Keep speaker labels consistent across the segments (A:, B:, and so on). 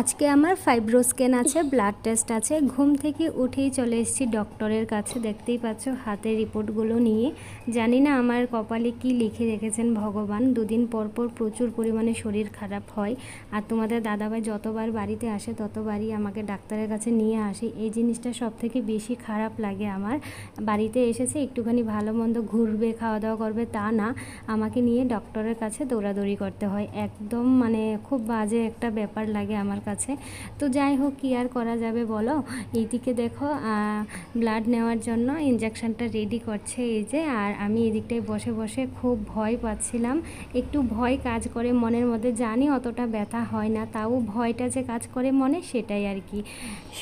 A: আজকে আমার fibro scan আছে ব্লাড টেস্ট আছে। ঘুম থেকে উঠেই চলে এসেছি ডক্টরের কাছে। দেখতেই পাচ্ছ হাতের রিপোর্টগুলো নিয়ে। জানি না আমার কপালে কি লিখে রেখেছেন ভগবান। দুদিন পর পর প্রচুর পরিমাণে শরীর খারাপ হয়। আর তোমাদের দাদাভাই যতবার বাড়িতে আসে, ততবারই আমাকে ডাক্তারের কাছে নিয়ে আসে। এই জিনিসটা সব থেকে বেশি খারাপ লাগে আমার। বাড়িতে এসেছে, একটুখানি ভালো মন্দ ঘুরবে খাওয়া দাওয়া করবে, তা না। আমাকে নিয়ে ডক্টরের কাছে দৌড়াদৌড়ি করতে হয়। একদম মানে খুব বাজে একটা ব্যাপার লাগে আমার কাছে। তো যাই হোক, কী আর করা যাবে বলো? এইদিকে দেখো ব্লাড নেওয়ার জন্য ইঞ্জেকশনটা রেডি করছে এই যে। আর আমি এদিকটায় বসে বসে খুব ভয় পাচ্ছিলাম। একটু ভয় কাজ করে মনের মধ্যে, জানি অতটা ব্যথা হয় না, তাও ভয়টা যে কাজ করে মনে, সেটাই আর কি।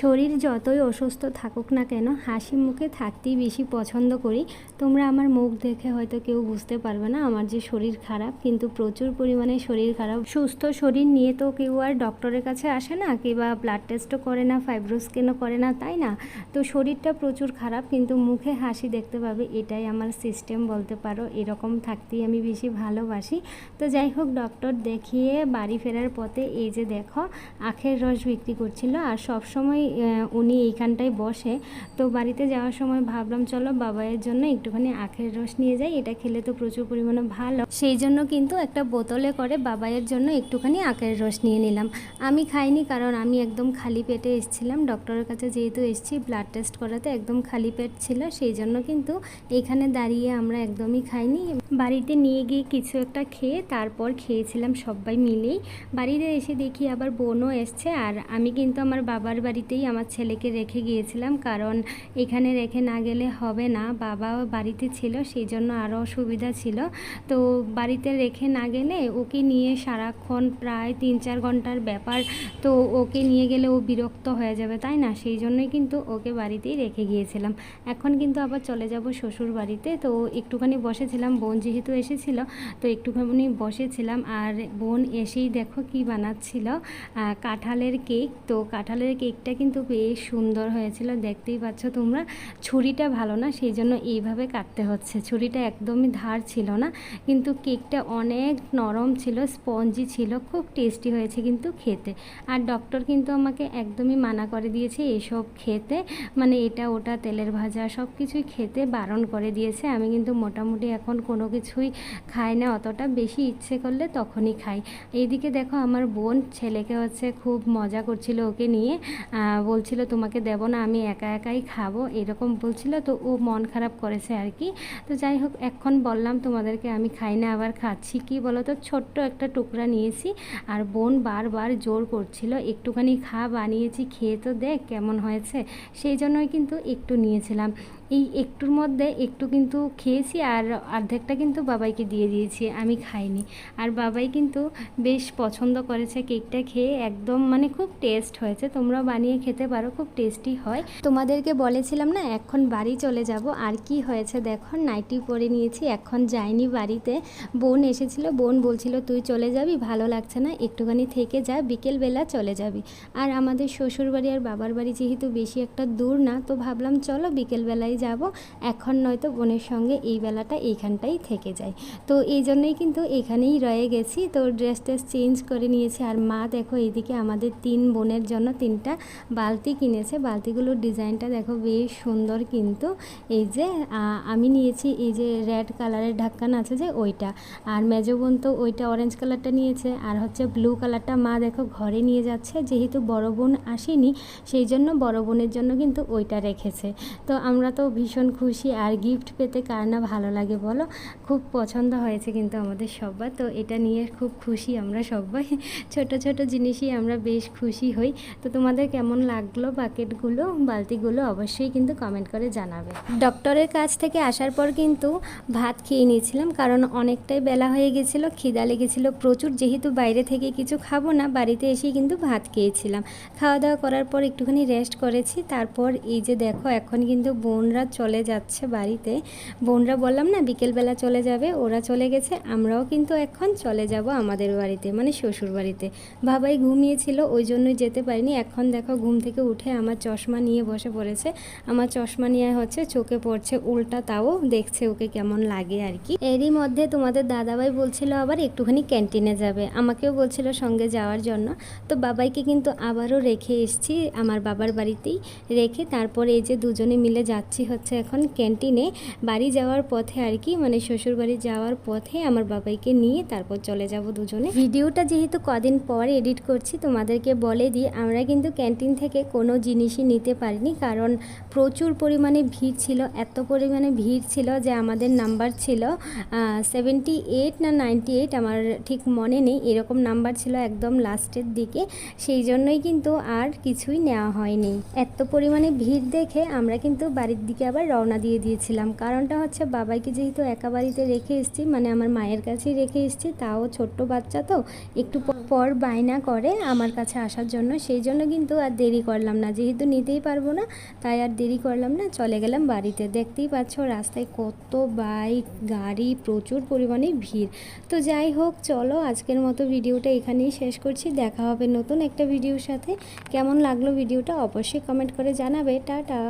A: শরীর যতই অসুস্থ থাকুক না কেন, হাসি মুখে থাকতেই বেশি পছন্দ করি। তোমরা আমার মুখ দেখে হয়তো কেউ বুঝতে পারবে না, আমার যে শরীর খারাপ, কিন্তু প্রচুর পরিমাণে শরীর খারাপ। সুস্থ শরীর নিয়ে তো কেউ আর ডক্টরের কাছে আসে না কিংবা ব্লাড টেস্টও করে না ফাইব্রোস্কেনও করে না, তাই না? তো শরীরটা প্রচুর খারাপ, কিন্তু মুখে হাসি দেখতে পাবে, এটাই আমার সিস্টেম বলতে পারো, এরকম থাকতেই আমি বেশি ভালোবাসি। তো যাই হোক ডক্টর দেখিয়ে বাড়ি ফেরার পথে এই যে দেখো, আখের রস বিক্রি করছিল, আর সব সময় উনি এইখানটায় বসে। তো বাড়িতে যাওয়ার সময় ভাবলাম, চলো বাবাইয়ের জন্য একটুখানি আখের রস নিয়ে যাই, এটা খেলে তো প্রচুর পরিমাণে ভালো। সেই জন্য কিন্তু একটা বোতলে করে বাবাইয়ের জন্য একটুখানি আখের রস নিয়ে নিলাম। আমি খাইনি কারণ আমি একদম খালি পেটে এসেছিলাম। ডক্টরের কাছে যেহেতু এসেছি ব্লাড টেস্ট করাতে একদম খালি পেট ছিল, সেই জন্য কিন্তু এখানে দাঁড়িয়ে আমরা একদমই খাইনি। বাড়িতে নিয়ে গিয়ে কিছু একটা খেয়ে তারপর খেয়েছিলাম সবাই মিলেই। বাড়িতে এসে দেখি আবার বোনও এসছে আর আমি কিন্তু আমার বাবার বাড়িতেই আমার ছেলেকে রেখে গিয়েছিলাম কারণ এখানে রেখে না গেলে হবে না বাবা বাড়িতে ছিল, সেই জন্য আরও অসুবিধা ছিল। তো বাড়িতে রেখে না গেলে ওকে নিয়ে সারাক্ষণ প্রায় তিন চার ঘণ্টার ব্যাপার তো ওকে নিয়ে গেলে ও বিরক্ত হয়ে যাবে, তাই না? সেই জন্যই কিন্তু ওকে বাড়িতেই রেখে গিয়েছিলাম। এখন কিন্তু আবার চলে যাব শ্বশুর বাড়িতে। তো একটুখানি বসেছিলাম, বোন যেহেতু এসেছিল, তো একটুখানি বসেছিলাম। আর বোন এসেই দেখো কি বানাচ্ছিল কাঁঠালের কেক। তো কাঁঠালের কেকটা কিন্তু বেশ সুন্দর হয়েছিল, দেখতেই পাচ্ছ তোমরা। ছুরিটা ভালো না, সেই জন্য এইভাবে কাটতে হচ্ছে। ছুরিটা একদমই ধার ছিল না, কিন্তু কেকটা অনেক নরম ছিল, স্পঞ্জি ছিল, খুব টেস্টি হয়েছে কিন্তু খেতে। আর ডক্টর কিন্তু আমাকে একদমই মানা করে দিয়েছে, এসব খেতে মানে এটা, ওটা, তেলের ভাজা সব কিছুই খেতে বারণ করে দিয়েছে। আমি কিন্তু মোটামুটি এখন কোনো কিছুই খাই না, অতটা বেশি ইচ্ছে করলে তখনই খাই। এইদিকে দেখো আমার বোন ছেলেকে হচ্ছে খুব মজা করছিল ওকে নিয়ে। বলছিল, তোমাকে দেব না, আমি একা একাই খাব। এরকম বলছিল, তো ও মন খারাপ করেছে আর কি। তো যাই হোক, এখন বললাম, তোমাদেরকে আমি খাই না, আবার খাচ্ছি। কি বলো তো ছোট্ট একটা টুকরা নিয়েছি, আর বোন বারবার জোর করছিল, একটুখানি খা বানিয়েছি, খেয়ে তো দেখ কেমন হয়েছে। সেই জন্যই কিন্তু একটু নিয়েছিলাম। এই একটুর মধ্যে একটু কিন্তু খেয়েছি আর অর্ধেকটা কিন্তু বাবাইকে দিয়ে দিয়েছি, আমি খাইনি। আর বাবাই কিন্তু বেশ পছন্দ করেছে কেকটা খেয়ে, একদম মানে খুব টেস্ট হয়েছে। তোমরা বানিয়ে খেতে পারো, খুব টেস্টি হয়। তোমাদেরকে বলেছিলাম না, এখন বাড়ি চলে যাব। আর কি হয়েছে দেখো, নাইটি পরে নিয়েছি, এখন যাইনি বাড়িতে। বোন এসেছিল, বোন বলছিল, তুই চলে যাবি, ভালো লাগছে না, একটুখানি থেকে যা বিকেলবেলা চলে যাবি। আর আমাদের শ্বশুরবাড়ি আর বাবার বাড়ি যেহেতু বেশি একটা দূর না, তো ভাবলাম চলো বিকেলবেলায় যাব। এখন নয়তো বোনের সঙ্গে এই বেলাটা এইখানটাই থেকে যায়। তো এই জন্যই কিন্তু এখানেই রয়ে গেছি। তো ড্রেস ট্রেস চেঞ্জ করে নিয়েছি। আর মা দেখো এইদিকে আমাদের তিন বোনের জন্য তিনটা বালতি কিনেছে। বালতিগুলোর ডিজাইনটা দেখো বেশ সুন্দর কিন্তু। এই যে আমি নিয়েছি এই যে রেড কালারের ঢাক্কান আছে যে ওইটা। আর মেজো বোন তো ওইটা অরেঞ্জ কালারটা নিয়েছে। আর হচ্ছে ব্লু কালারটা মা দেখো ঘরে নিয়ে যাচ্ছে, যেহেতু বড় বোন আসেনি, সেই জন্য বড় বোনের জন্য কিন্তু ওইটা রেখেছে। তো আমরা তো ভীষণ খুশি, আর গিফট পেতে কার না ভালো লাগে বলো? খুব পছন্দ হয়েছে কিন্তু আমাদের সবার তো এটা নিয়ে খুব খুশি আমরা সবাই ছোট ছোট জিনিসই আমরা বেশ খুশি হই। তো তোমাদের কেমন লাগল বাকেটগুলো, বালতিগুলো অবশ্যই কিন্তু কমেন্ট করে জানাবে। ডক্টরের কাছ থেকে আসার পর কিন্তু ভাত খেয়ে নিয়েছিলাম, কারণ অনেকটাই বেলা হয়ে গেছিল, খিদা লেগেছিলো প্রচুর, যেহেতু বাইরে থেকে কিছু খাব না, বাড়িতে এসেই কিন্তু ভাত খেয়েছিলাম। খাওয়া দাওয়া করার পর একটুখানি রেস্ট করেছি। তারপর এই যে দেখো, এখন কিন্তু বোনরা চলে যাচ্ছে বাড়িতে। বোনরা বললাম না, বিকেলবেলা চলে যাবে, ওরা চলে গেছে, আমরাও কিন্তু এখন চলে যাব আমাদের বাড়িতে মানে শ্বশুর বাড়িতে। বাবাই ঘুমিয়েছিল, ওই জন্যই যেতে পারিনি। এখন দেখো, ঘুম থেকে উঠে আমার চশমা নিয়ে বসে পড়েছে। আমার চশমা নিয়ে হচ্ছে চোখে পড়ছে, উল্টা তাও দেখছে ওকে কেমন লাগে আর কি। এরই মধ্যে তোমাদের দাদাভাই বলছিল আবার একটুখানি ক্যান্টিনে যাবে। আমাকেও বলছিল সঙ্গে যাওয়ার জন্য। তো বাবাইকে কিন্তু আবারও রেখে এসেছি আমার বাবার বাড়িতেই রেখে তারপর এই যে দুজনে মিলে যাচ্ছি হচ্ছে এখন ক্যান্টিনে। বাড়ি যাওয়ার পথে আর কি মানে শ্বশুর বাড়ি যাওয়ার পথে আমার বাবাইকে নিয়ে তারপর চলে যাব দুজনে। ভিডিওটা যেহেতু কদিন পর এডিট করছি, তোমাদেরকে বলে দিই, আমরা কিন্তু ক্যান্টিন থেকে কোনো জিনিসই নিতে পারিনি, কারণ প্রচুর পরিমাণে ভিড় ছিল, এত পরিমাণে ভিড় ছিল যে আমাদের নাম্বার ছিল সেভেন্টি এইট না নাইনটি এইট আমার ঠিক মনে নেই, এরকম নাম্বার ছিল একদম লাস্টের দিকে। সেই জন্যই কিন্তু আর কিছুই নেওয়া হয়নি। এত পরিমাণে ভিড় দেখে আমরা কিন্তু বাড়ির দিকে আবার রওনা দিয়ে দিয়েছিলাম। কারণটা হচ্ছে বাবাইকে যেহেতু একা বাড়িতে রেখে এসেছি মানে আমার মায়ের কাছেই রেখে এসেছি, তাও ছোট্ট বাচ্চা তো, একটু পর বায়না করে আমার কাছে আসার জন্য। সেই জন্য কিন্তু আর দেরি করলাম না, যেহেতু নিতেই পারব না, তাই আর দেরি করলাম না, চলে গেলাম বাড়িতে। দেখতেই পাচ্ছ রাস্তায় কত বাইক, গাড়ি, প্রচুর পরিমাণে ভিড়। তো যাই হোক, চলো আজকের মতো ভিডিওটা এখানেই শেষ করছি, দেখা হবে নতুন একটা ভিডিওর সাথে। কেমন লাগল ভিডিওটা অবশ্যই কমেন্ট করে জানাবে। টাটা।